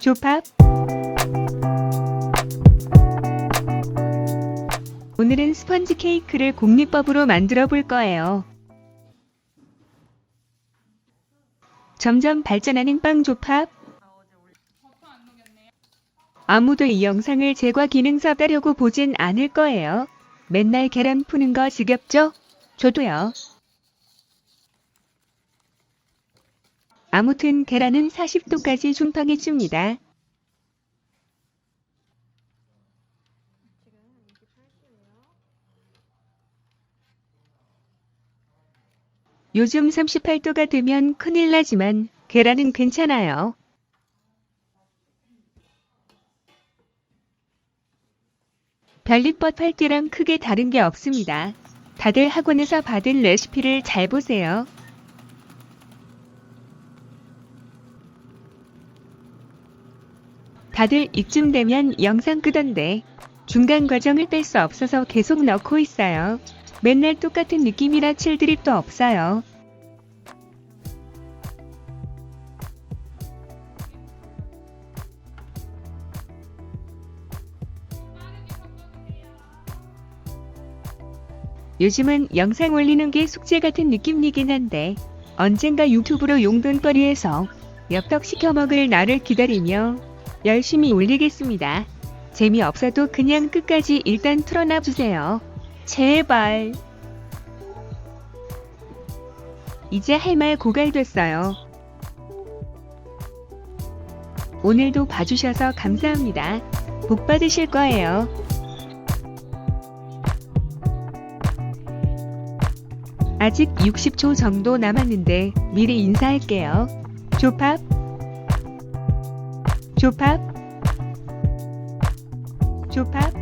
조팝 오늘은 스펀지 케이크를 공리법으로 만들어 볼 거예요. 점점 발전하는 빵 조팝 아무도 이 영상을 제과 기능사 따려고 보진 않을 거예요. 맨날 계란 푸는 거 지겹죠? 저도요. 아무튼 계란은 40도까지 중탕해 줍니다. 요즘 38도가 되면 큰일 나지만 계란은 괜찮아요. 별빛법 할 때랑 크게 다른 게 없습니다. 다들 학원에서 받은 레시피를 잘 보세요. 다들 이쯤 되면 영상 끄던데 중간 과정을 뺄 수 없어서 계속 넣고 있어요. 맨날 똑같은 느낌이라 칠 드립도 없어요. 요즘은 영상 올리는 게 숙제 같은 느낌이긴 한데 언젠가 유튜브로 용돈벌이해서 엽떡 시켜 먹을 나를 기다리며 열심히 올리겠습니다. 재미없어도 그냥 끝까지 일단 틀어놔 주세요. 제발. 이제 할 말 고갈됐어요. 오늘도 봐주셔서 감사합니다. 복 받으실 거예요. 아직 60초 정도 남았는데 미리 인사할게요. 조팝, 조팝, 조팝.